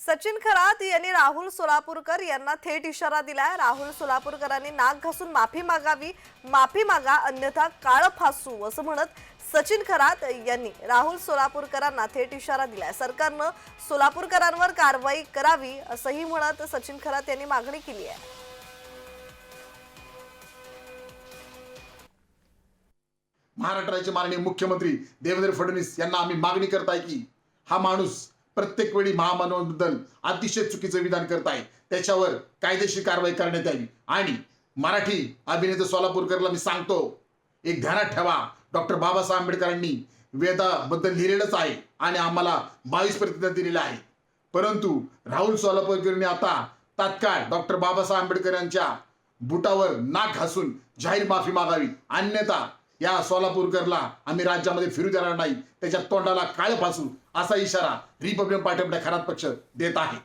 सचिन खरात यांनी राहुल सोलापूरकर यांना थेट इशारा दिलाय. राहुल सोलापूरकरांनी नाक घासून माफी मागावी माफी मागा अन्यथा काळ फासू असं म्हणत सचिन खरात यांनी राहुल सोलापूरकरांना थेट इशारा दिलाय. सरकारनं सोलापूरकरांवर कारवाई करावी असंही म्हणत सचिन खरात यांनी मागणी केली आहे. महाराष्ट्राचे माननीय मुख्यमंत्री देवेंद्र फडणवीस यांना आम्ही मागणी करताय की हा माणूस प्रत्येक वेळी महामानवांबद्दल अतिशय चुकीचं विधान करत आहे. त्याच्यावर कायदेशीर कारवाई करण्यात यावी. आणि मराठी अभिनेते सोलापूरकरला मी सांगतो एक ध्यानात ठेवा. डॉक्टर बाबासाहेब आंबेडकरांनी वेदाबद्दल लिहिलेलंच आहे आणि आम्हाला बावीस प्रतिज्ञा दिलेल्या आहेत. परंतु राहुल सोलापूरकरांनी आता तात्काळ डॉक्टर बाबासाहेब आंबेडकर यांच्या बुटावर नाक घासून जाहीर माफी मागावी. अन्यथा या सोलापूरकरला आम्ही राज्यामध्ये फिरू देणार नाही. त्याच्या तोंडाला काळ फासू असा इशारा रिपब्लिकन पार्टी आपल्या खरात पक्ष देत आहे.